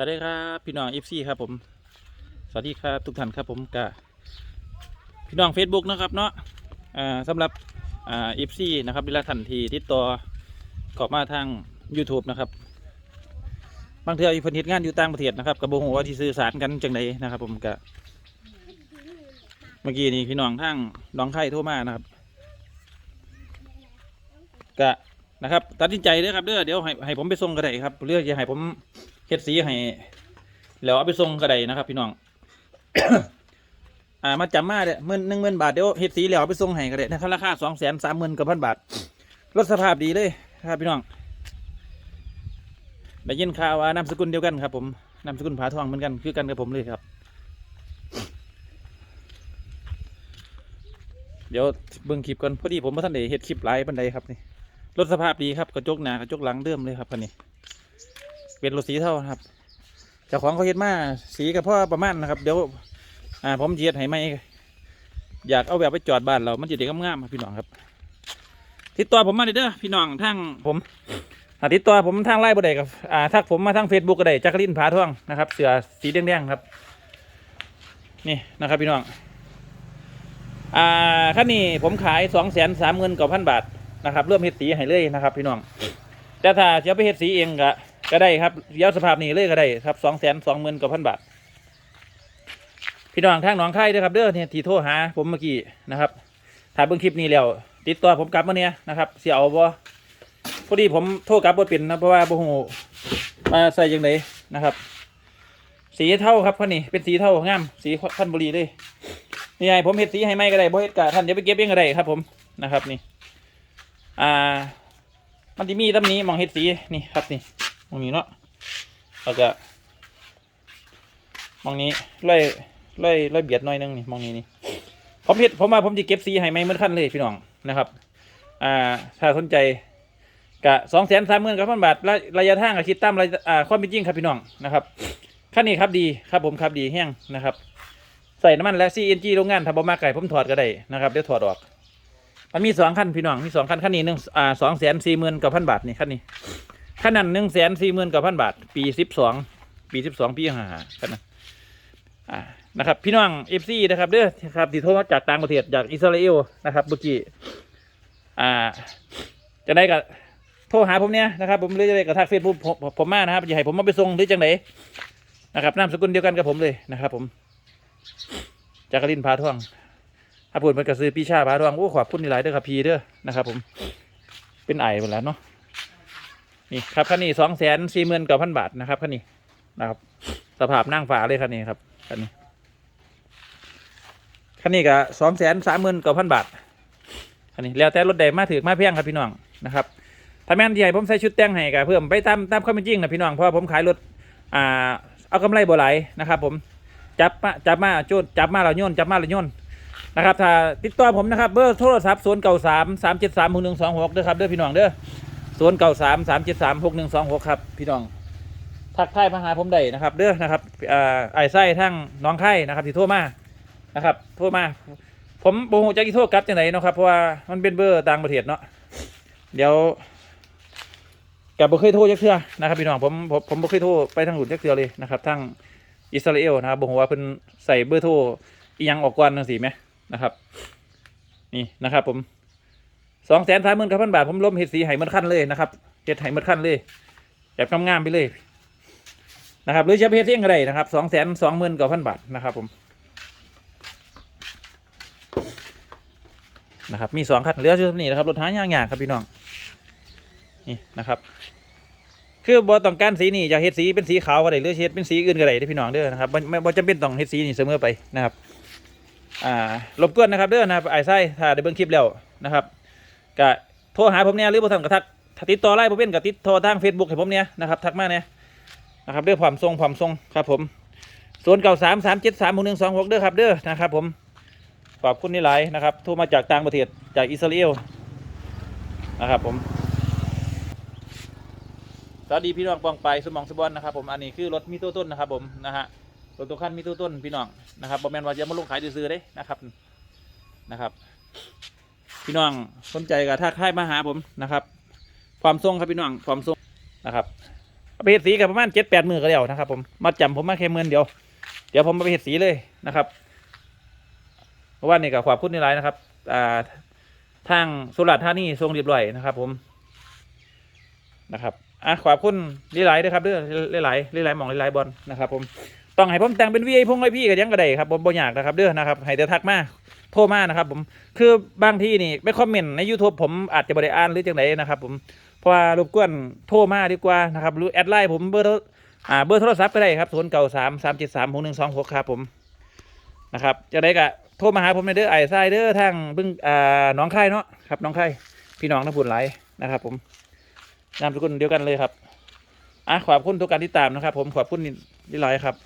สวัสดีครับพี่น้องเอฟซีครับผม สวัสดีครับทุกท่านครับผมกะพี่น้อง Facebook นะครับเนาะอ่าสำหรับอ่าเอฟซีนะครับเวลาทันทีติดต่อขอมาทาง YouTube นะครับบางเทื่ออีพนเฮ็ดงานอยู่ต่างประเทศนะครับกับโบหัวาที่สื่อสารกันจังใดนะครับ ผมกะเมื่อกี้นี่พี่น้องทางน้องไข่โทรมานะครับกะนะครับ ตัดสินใจเด้อครับเด้อเดี๋ยวให้ให้ผมไปส่งก็ได้ครับเรื่องจะให้ผม เฮ็ดสีให้แล้วเอาไปส่งกระไดนะครับ พี่น้องอ่ามาจำมาเด้อหมื่นหนึ่งหมื่นบาทเดี๋ยวเฮ็ดสีแล้วเอาไปส่งให้กระไดนะครับราคาสองแสนสามหมื่นกับพันบาทรถสภาพดีเลยครับพี่น้องได้ยินข่าวว่านามสกุลเดียวกันครับ ผมนามสกุลผาทองเหมือนกันคือกันกับผมเลยครับ เดี๋ยวเบิ่งคลิปก่อนพอดีผมมาท่านได้เฮ็ดคลิปไลฟ์บันไดครับนี่รถสภาพดีครับกระจกหน้ากระจกหลังเดิมเลยครับคันนี้ เป็นรถสีเท่าครับเจ้าของเขาเฮ็ดมาสีกับพ่อประมาณนะครับ เดี๋ยวอ่าผมเจียดให้ไหมอยากเอาแบบไปจอดบ้านเรา มันจะเด็กงามๆพี่น้องครับ ติดต่อผมมาเด้อพี่น้องทางผมติดต่อผมทางไลน์บ่ได้กับอ่าทักผมมาทางเฟซบุ๊กก็ได้จักรินผาท่วงนะครับ เสือสีแดงๆครับ นี่นะครับพี่น้องอ่าคันนี้ผมขายสองแสนสามหมื่นกว่าพันบาทนะครับเริ่มเฮ็ดสีให้เลยนะครับ พี่น้องแต่ถ้าจะไปเฮ็ดสีเองก็ ก็ได้ครับเดี๋ยวสภาพนี้เลยก็ได้ครับสองแสนสองหมื่นกว่าพันบาท พี่น้องทางหนองคายด้อครับเด้อเนี่ยที่โทรหาผมเมื่อกี้นะครับถ่ายเบิ่งคลิปนี้แล้ว ติดต่อผมกลับมาเนี่ยนะครับเสียเอาบ่พอดีผมโทรกลับบ่เป็นนะเพราะว่าบ่ฮู้มาใส่ยังไงนะครับ สีเท่าครับคันนี้เป็นสีเท่างามสีคันบุรีเลยนี่ไงผมเฮ็ดสีให้ไหมก็ได้บ่เฮ็ดกะท่านจะไปเก็บเองก็ได้ครับ ผมนะครับนี่ อ่า มันจะมีตำนี้มองเฮ็ดสีนี่ครับนี่ มองนี้เนาะแล้วก็มองนี้ไล่ไล่ไล่เบียดหน่อยนึงนี่มองนี้นี่ผมเฮ็ดผมมาผมจะเก็บสีให้ไม่เมื่อขั้นเลยพี่น้องนะครับ อ่าถ้าสนใจกะสองแสนสามหมื่นกับพันบาทระระยะทางก็คิดตามระยะอ่าความเป็นจริงครับพี่น้องนะครับขั้นนี้ครับดีครับผมครับดีแห้งนะครับ ใส่น้ำมันและ CNG โรงงานทำบ่มาไก่ผมถอดก็ได้นะครับเดี๋ยวถอดออกมันมีสองขั้นพี่น้องมีสองขั้นขั้นนี้หนึ่งอ่าสองแสนสี่หมื่นกับพันบาทนี่ขั้นนี้ ขนนั้นหนึ่งแสนสี่หมื่นกับพันบาท ปีสิบสองปีสิบสองปีห้าขนนั้นะครับ พี่น้องเอฟซีนะครับเด้อครับที่โทรมาจากต่างประเทศจากอิสราเอลนะครับเมื่อกี้อ่าจะได้กับโทรหาผมเนี่ยนะครับผมเลยจะได้กับทักเฟซบุ๊กผมผมมานะครับอย่าให้ผมมาไปส่งหรือจังไหนนะครับนามสกุลเดียวกันกับผมเลยนะครับ ผมจากกรินพาท่วงถ้าพูดมันก็ซื้อปีชาพาทองโอ้ขอบคุณหลายเด้อครับพีเด้อนะครับ ผมเป็นไอหมดแล้วเนาะ นี่ครับคันนี้สองแสนสี่หมื่นกับพันบาทนะครับคันนี้นะครับ สภาพนั่งฝาเลยคันนี้ครับคันนี้คันนี้ก็สองแสนสามหมื่นกับพันบาทคันนี้แล้วแต่รถใดมาถือมาเพียงครับพี่น้องนะครับถ้าแม่นให้ผมใส่ชุดแต่งให้ก็เพิ่มไปตามตามความเป็นจริงนะพี่น้องเพราะว่าผมขายรถอ่าเอากำไรบ่ไหลายนะครับผมจับมาจับมาโจดจับมาเราโยนจับมาเราโยนนะครับถ้าติดต่อผมนะครับเบอร์โทรศัพท์ศูนย์เก้าสามสามเจ็ดสามหกหนึ่งสองหกเด้อครับเด้อพี่น้องเด้อ ศูนย์เก้าสามสามเจ็ดสามหกหนึ่งสองหกครับ พี่น้องทักทายมาหาผมได้นะครับ เด้อนะครับอ่าไอ้ไส้ทั้งน้องไข่นะครับที่โทรมานะครับโทรมา ผมโบหูจะกี่โทรกลับจังไหนเนาะครับเพราะว่ามันเป็นเบอร์ต่างประเทศเนาะเดี๋ยวกับบ่เคยโทรจักเทื่อนะครับพี่น้องผมผมผมบ่เคยโทรไปทางหลุดจักเทื่อเลยนะครับทั้งอิสราเอลนะครับบ่ฮู้ว่าเพิ่นใส่เบอร์โทรอีหยังออกก่อนจังซี่ไหมนะครับ นี่นะครับผม สองแสนสามหมื่นกับพันบาท ผมล้มเห็ดสีไห้หมันขั้นเลยนะครับเห็ดไห้หมันขั้นเลยแบบงามๆไปเลยนะครับหรือจะเพชรเที่ยงก็ได้นะครับสองแสนสองหมื่นกับพันบาทนะครับผมนะครับมีสองคันเหลือชุดนี้นะครับรถหายยากๆครับพี่น้องนี่นะครับคือบอต้องการสีนี่อยากเห็ดสีเป็นสีขาวก็ได้หรือเห็ดเป็นสีอื่นก็ได้เด้อพี่น้องเด้อนะครับบ่ไม่บ่จำเป็นต้องเห็ดสีนี่เสมอไปนะครับอ่ารบกวนนะครับเด้อนะครับไอ้ไส้ถ้าได้เบิ่งคลิปแล้วนะครับ ก็โทรหาผมเนี่ยหรือบ่ทันก็ทักถ้าติดต่อไลน์บ่เป็นก็ติดต่อทาง Facebook ให้ผมเนี่ยนะครับทักมาเนี่ยนะครับเด้อความทรงความทรงครับผม0933736126เจ็ดสามหนึ่งสองหกเด้อครับเด้อนะครับผมขอบคุณนี่หลายนะครับโทรมาจากต่างประเทศจากอิสราเอลนะครับผมสวัสดีพี่น้องปองไปสมองสบอนนะครับผมอันนี้คือรถมีตัวต้นนะครับผมนะฮะรถตัวขั้นมีตัวต้นพี่น้องนะครับบอแมนว่าจะมาลงขายซื้อๆด้นะครับนะครับ พี่น้องสนใจกับถ้าใค่ายมาหาผมนะครับความทรงครับพี่น้องความทรงนะครับเอาไปเฮ็ดสีกับประมาณเจ็ดแปดมือก็แล้วนะครับ ผมมาจำผมมาแค่หมื่นเดียว เดี๋ยวผมมาไปเฮ็ดสีเลยนะครับ เพราะว่านี่ก็ขอบคุณในไลน์นะครับอ่าทางสุราษฎร์ธานีทรงเรียบร้อยนะครับ ผมนะครับอะขอบคุณหลายๆด้วยครับเด้อหลายๆหลายๆหมองหลายๆบอลนะครับ ผม ต้องให้ผมแต่งเป็นวีไอพงไอพี่กันยังก็ได้ครับผมบ่อยากนะครับเด้อนะครับให้แต่ทักมาโทรมานะครับ ผมคือบางที่นี่ไม่คอมเมนต์ใน YouTube ผมอาจจะบ่ได้อ่านหรือจังไดนะครับผมเพราะว่ารบกวนโทรมาดีกว่านะครับหรือแอดไลน์ผมเบอร์โทรอ่าเบอร์โทรศัพท์ก็ได้ครับศูนย์เก้าสามสามเจ็ดสามหกหนึ่งสองหกครับผมนะครับจะได้กะโทรมาหาผมในเด้อไอ้ไส้เด้อทางบึงอ่าน้องค่เนาะครับน้องค่พี่น้องทั้งผุนไหลนะครับ ผมนามสกุลเดียวกันเลยครับอะขอบคุณทุกการติดตามนะครับ ผมขอบคุณนี่หลายครับ